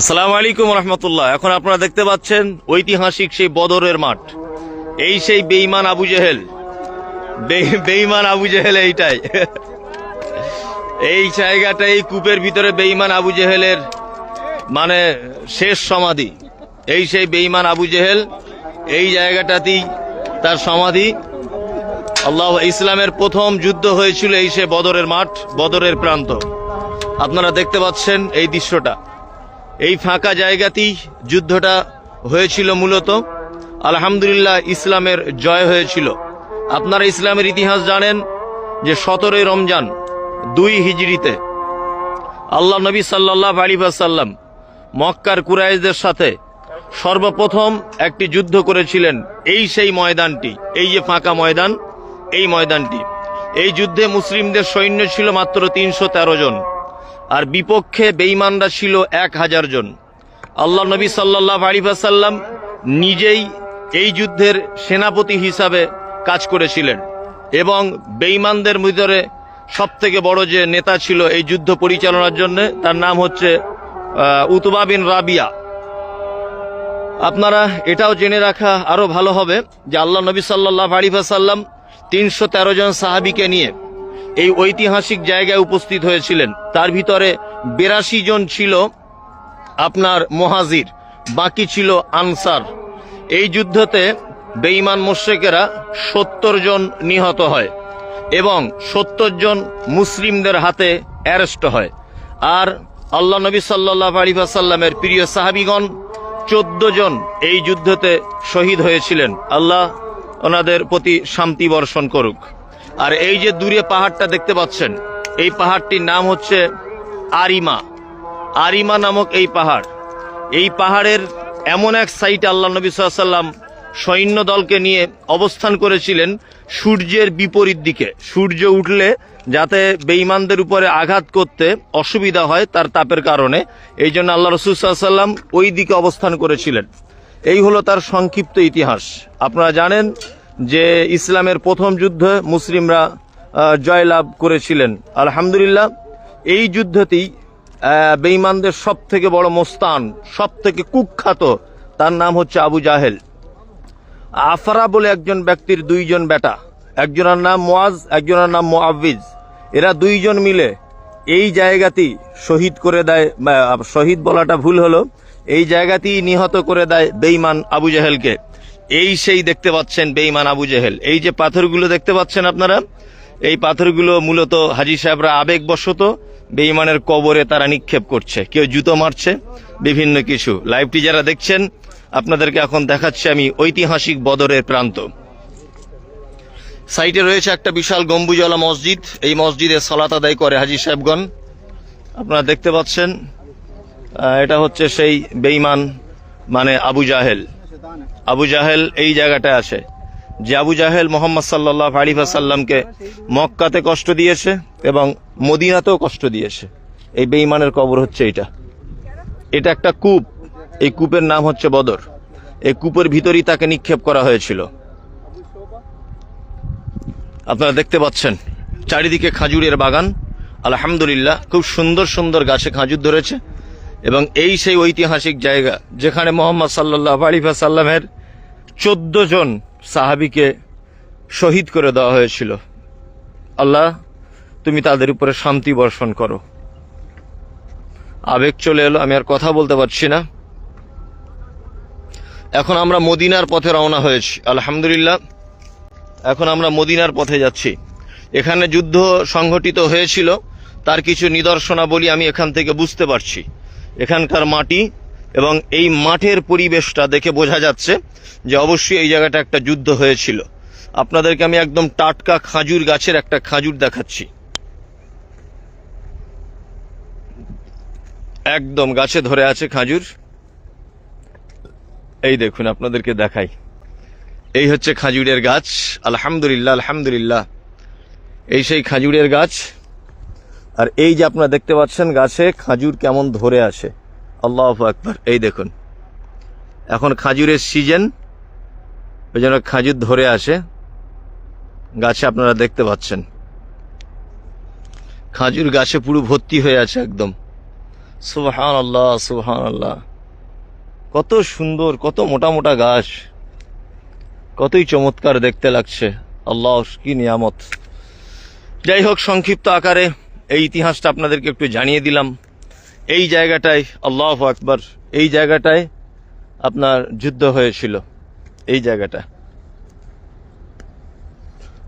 আসসালামু আলাইকুম রহমতুল্লাহ। এখন আপনারা দেখতে পাচ্ছেন ঐতিহাসিক সেই বদরের মাঠ। এই সেই বেইমান আবু জেহেল। বেইমান আবু জেহেল এইটাই। এই জায়গাটা এই কূপের ভিতরে বেইমান আবু জেহেলের মানে শেষ সমাধি। এই সেই বেইমান আবু জেহেল, এই জায়গাটাতেই তার সমাধি। আল্লাহ ইসলামের প্রথম যুদ্ধ হয়েছিল এই সে বদরের মাঠ, বদরের প্রান্ত। আপনারা দেখতে পাচ্ছেন এই দৃশ্যটা। এই ফাঁকা জায়গাতেই যুদ্ধটা হয়েছিল মূলত। আলহামদুলিল্লাহ ইসলামের জয় হয়েছিল। আপনারা ইসলামের ইতিহাস জানেন যে সতেরোই রমজান, দুই হিজড়িতে আল্লাহ নবী সাল্লাহ আলী মক্কার কুরাইশদের সাথে সর্বপ্রথম একটি যুদ্ধ করেছিলেন এই সেই ময়দানটি, এই যে ফাঁকা ময়দান, এই ময়দানটি। এই যুদ্ধে মুসলিমদের সৈন্য ছিল মাত্র তিনশো তেরো জন। আর বিপক্ষে বেঈমানরা ছিল এক হাজার জন। আল্লাহ নবী সাল্লাহ আলিফাসাল্লাম নিজেই এই যুদ্ধের সেনাপতি হিসাবে কাজ করেছিলেন এবং বেঈমানদের ভিতরে সব থেকে বড় যে নেতা ছিল এই যুদ্ধ পরিচালনার জন্য তার নাম হচ্ছে উতবা বিন রাবিয়া। আপনারা এটাও জেনে রাখা আরও ভালো হবে যে আল্লাহ নবী সাল্লাহ আলিফাসাল্লাম তিনশো তেরো জন সাহাবিকে নিয়ে এই ঐতিহাসিক জায়গায় উপস্থিত হয়েছিলেন। তার ভিতরে বিরাশি জন ছিল আপনার মহাজির, বাকি ছিল আনসার। এই যুদ্ধতে বেঈমান মোশেকেরা সত্তর জন নিহত হয় এবং সত্তর জন মুসলিমদের হাতে অ্যারেস্ট হয়। আর আল্লাহ নবী সাল্লাহ আলিফাসাল্লামের প্রিয় সাহাবিগণ চোদ্দ জন এই যুদ্ধতে শহীদ হয়েছিলেন। আল্লাহ ওনাদের প্রতি শান্তি বর্ষণ করুক। আর এই যে দূরে পাহাড়টা দেখতে পাচ্ছেন, এই পাহাড়টির নাম হচ্ছে আরিমা। আরিমা নামক এই পাহাড়। এই পাহাড়ের এমন এক সাইট আল্লাহ নবী সাল্লাম সৈন্য দলকে নিয়ে অবস্থান করেছিলেন সূর্যের বিপরীত দিকে। সূর্য উঠলে যাতে বেঈমানদের উপরে আঘাত করতে অসুবিধা হয় তার তাপের কারণে, এই জন্য আল্লাহ রসুল সাল্লাম ওই দিকে অবস্থান করেছিলেন। এই হলো তার সংক্ষিপ্ত ইতিহাস। আপনারা জানেন যে ইসলামের প্রথম যুদ্ধে মুসলিমরা জয়লাভ করেছিলেন। আলহামদুলিল্লাহ এই যুদ্ধতেই আহ, বেঈমানদের সব থেকে বড় মোস্তান সব থেকে কুখ্যাত তার নাম হচ্ছে আবু জাহেল। আফরা বলে একজন ব্যক্তির দুইজন বেটা একজনের নাম মোয়াজ একজনের নাম মোয়াবিজ এরা দুইজন মিলে এই জায়গাতেই শহীদ করে দেয় শহীদ বলাটা ভুল হলো এই জায়গাতেই নিহত করে দেয় বেইমান আবু জাহেলকে। এই সেই দেখতে পাচ্ছেন বেইমান আবু জাহেল। এই যে পাথরগুলো দেখতে পাচ্ছেন আপনারা, এই পাথরগুলো মূলত হাজি সাহেবরা আবেগবশত বেইমানের কবরে তারা নিক্ষেপ করছে। কেউ জুতো মারছে, বিভিন্ন কিছু। লাইভটি যারা দেখছেন, আপনাদেরকে এখন দেখাচ্ছি আমি ঐতিহাসিক বদরের প্রান্ত। সাইটে রয়েছে একটা বিশাল গম্বুজওয়ালা মসজিদ। এই মসজিদে সালাত আদায় করে হাজি সাহেবগণ। আপনারা দেখতে পাচ্ছেন এটা হচ্ছে সেই বেইমান মানে আবু জাহেল। আবু জাহেল এই জায়গাটায় আছে যে আবু জাহেল মোহাম্মদ সাল্লাহ আলিফাসাল্লামকে মক্কাতে কষ্ট দিয়েছে এবং মদিনাতেও কষ্ট দিয়েছে। এই বেইমানের কবর হচ্ছে এটা। এটা একটা কূপ। এই কূপের নাম হচ্ছে বদর। এই কূপের ভিতরেই তাকে নিক্ষেপ করা হয়েছিল। আপনারা দেখতে পাচ্ছেন, চারিদিকে খাজুরের বাগান। আলহামদুলিল্লাহ, খুব সুন্দর সুন্দর গাছে খাজুর ধরেছে। এবং এই সেই ঐতিহাসিক জায়গা যেখানে মোহাম্মদ সাল্লাহ আলিফা সাল্লামের চোদ্দ জন সাহাবিকে শহীদ করে দেওয়া হয়েছিল। আল্লাহ, তুমি তাদের উপরে শান্তি বর্ষণ করো। আবেগ চলে এলো, আমি আর কথা বলতে পারছি না। এখন আমরা মদিনার পথে রওনা হয়েছি, আলহামদুলিল্লাহ। এখন আমরা মদিনার পথে যাচ্ছি। এখানে যুদ্ধ সংঘটিত হয়েছিল, তার কিছু নিদর্শনাবলী আমি এখান থেকে বুঝতে পারছি। এখানকার মাটি এবং এই মাঠের পরিবেশটা দেখে বোঝা যাচ্ছে যে অবশ্যই এই জায়গাটা একটা যুদ্ধ হয়েছিল। আপনাদেরকে আমি একদম টাটকা খাজুর গাছের একটা খাজুর দেখাচ্ছি। একদম গাছে ধরে আছে খাজুর। এই দেখুন, আপনাদেরকে দেখাই। এই হচ্ছে খাজুরের গাছ। আলহামদুলিল্লাহ আলহামদুলিল্লাহ। এই সেই খাজুরের গাছ। আর এই যে আপনারা দেখতে পাচ্ছেন গাছে খাজুর কেমন ধরে আছে। আল্লাহ আকবার, এই দেখুন। এখন খাজুরের সিজন ওই জন্য খাজুর ধরে আসে গাছে আপনারা দেখতে পাচ্ছেন। খাজুর গাছে পুরো ভর্তি হয়ে আছে একদম। সুবহান আল্লাহ সুবহান আল্লাহ কত সুন্দর, কত মোটা মোটা গাছ। কতই চমৎকার দেখতে লাগছে। আল্লাহ কি নিয়ামত। যাই হোক, সংক্ষিপ্ত আকারে এই ইতিহাসটা আপনাদেরকে একটু জানিয়ে দিলাম। এই জায়গাটায়, আল্লাহ আকবার, এই জায়গাটায় আপনার যুদ্ধ হয়েছিল। এই জায়গাটা।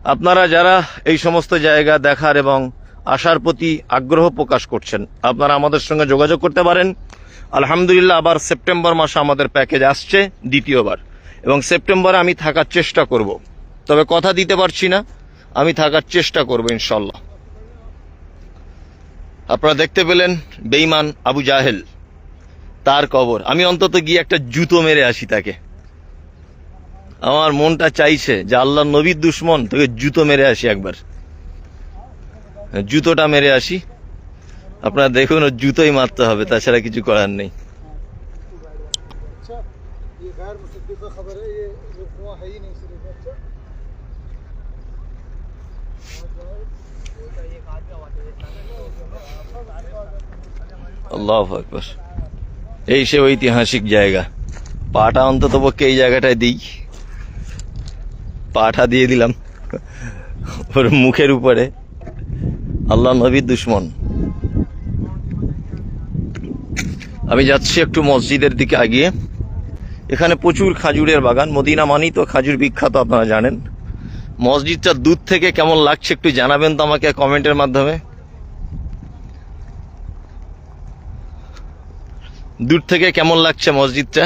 আপনারা যারা এই সমস্ত জায়গা দেখার এবং আসার প্রতি আগ্রহ প্রকাশ করছেন, আপনারা আমাদের সঙ্গে যোগাযোগ করতে পারেন। আলহামদুলিল্লাহ, আবার সেপ্টেম্বর মাসে আমাদের প্যাকেজ আসছে দ্বিতীয়বার। এবং সেপ্টেম্বরে আমি থাকার চেষ্টা করব। তবে কথা দিতে পারছি না, আমি থাকার চেষ্টা করব ইনশাল্লাহ আপনারা দেখতে পেলেন বেইমান আবু জাহেল, তার কবর। আমি অন্তত গিয়ে একটা জুতো মেরে আসি তাকে। আমার মনটা চাইছে যে আল্লাহ নবীর দুশ্মন তোকে জুতো মেরে আসি একবার। জুতোটা মেরে আসি। আপনারা দেখুন, ওর জুতোই মারতে হবে, তাছাড়া কিছু করার নেই। আল্লাহ আকবর। এই সে ঐতিহাসিক জায়গা। পাটা অন্তত পক্ষে এই জায়গাটায় দিই। পাটা দিয়ে দিলাম। ওর মুখের উপরে। আল্লাহ নবীর দুশ্মন। আমি যাচ্ছি একটু মসজিদের দিকে আগিয়ে। এখানে প্রচুর খাজুরের বাগান। মদিনা মানি তো খাজুর বিখ্যাত, আপনারা জানেন। মসজিদটা দূর থেকে কেমন লাগছে একটু জানাবেন তো আমাকে কমেন্টের মাধ্যমে। দূর থেকে কেমন লাগছে মসজিদটা?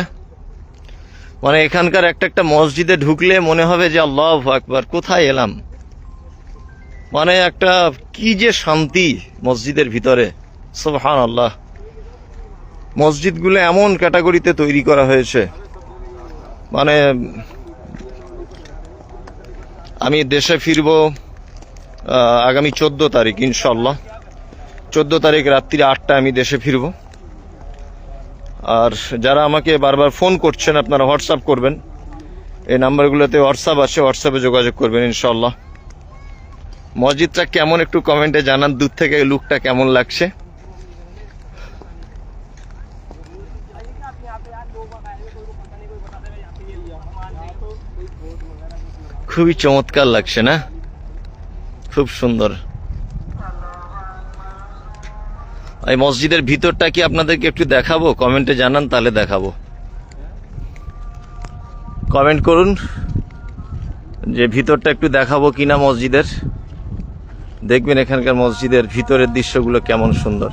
মানে এখানকার একটা একটা মসজিদে ঢুকলে মনে হবে যে আল্লাহ আকবার, কোথায় এলাম? মানে একটা কি যে শান্তি মসজিদের ভিতরে সুবহান আল্লাহ মসজিদগুলো এমন ক্যাটাগরিতে তৈরি করা হয়েছে। মানে আমি দেশে ফিরব আগামী চোদ্দ তারিখ ইনশাল্লাহ চোদ্দ তারিখ রাত্রি আটটা আমি দেশে ফিরবো। আর যারা আমাকে বারবার ফোন করছেন, আপনারা হোয়াটসঅ্যাপ করবেন। এই নাম্বারগুলোতে হোয়াটসঅ্যাপ আছে, হোয়াটসঅ্যাপে যোগাযোগ করবেন ইনশাল্লাহ মসজিদটা কেমন একটু কমেন্টে জানান, দূর থেকে লুকটা কেমন লাগছে? খুবই চমৎকার লাগছে না? খুব সুন্দর। এই মসজিদের ভিতরটা কি আপনাদেরকে একটু দেখাবো? কমেন্টে জানান, তাহলে দেখাবো। কমেন্ট করুন যে ভিতরটা একটু দেখাবো কিনা মসজিদের। দেখবেন এখানকার মসজিদের ভিতরের দৃশ্যগুলো কেমন সুন্দর।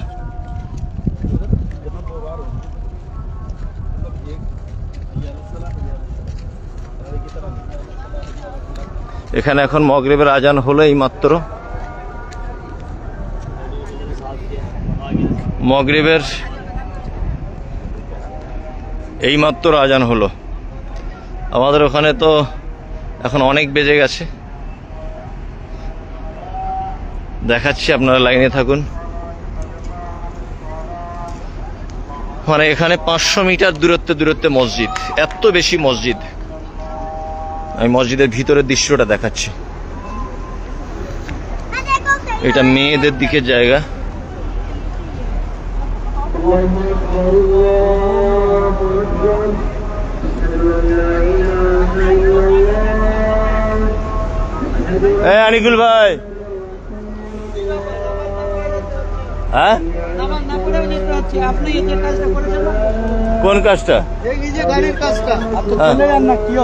এখানে এখন মগরিবের আজান হলো এই মাত্র। মগরিবের এইমাত্র আজান হলো। আমাদের ওখানে তো এখন অনেক বেজে গেছে। দেখাচ্ছি, আপনারা লাইনে থাকুন। মানে এখানে পাঁচশো মিটার দূরত্বে দূরত্বে মসজিদ, এত বেশি মসজিদ। আমি মসজিদের ভিতরের দৃশ্যটা দেখাচ্ছি। এটা মেয়েদের দিকে জায়গা। এ আনিকুল ভাই।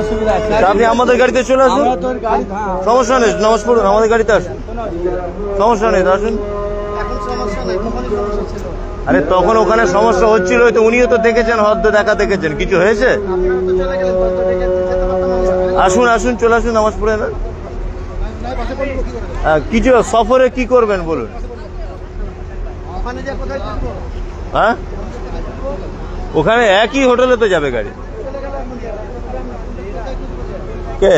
অসুবিধা আছে? তা আপনি আমাদের গাড়িতে চলে আসুন। হ্যাঁ। সমস্যা নেই নামাজ পড়ুন আমাদের গাড়িতে আসুন। সমস্যা নেই আসুন। আরে তখন ওখানে সমস্যা হচ্ছিল তো উনিও তো দেখেছেন হদ্দ দেখা দেখেছেন। কিছু হয়েছে? আসুন আসুন চলে আসুন নামাজ পড়ে না কিছু সফরে কি করবেন বলুন ওখানে যে কোথায় থাকব হ্যাঁ? ওখানে একই হোটেলে তো যাবে গাড়ি। কে?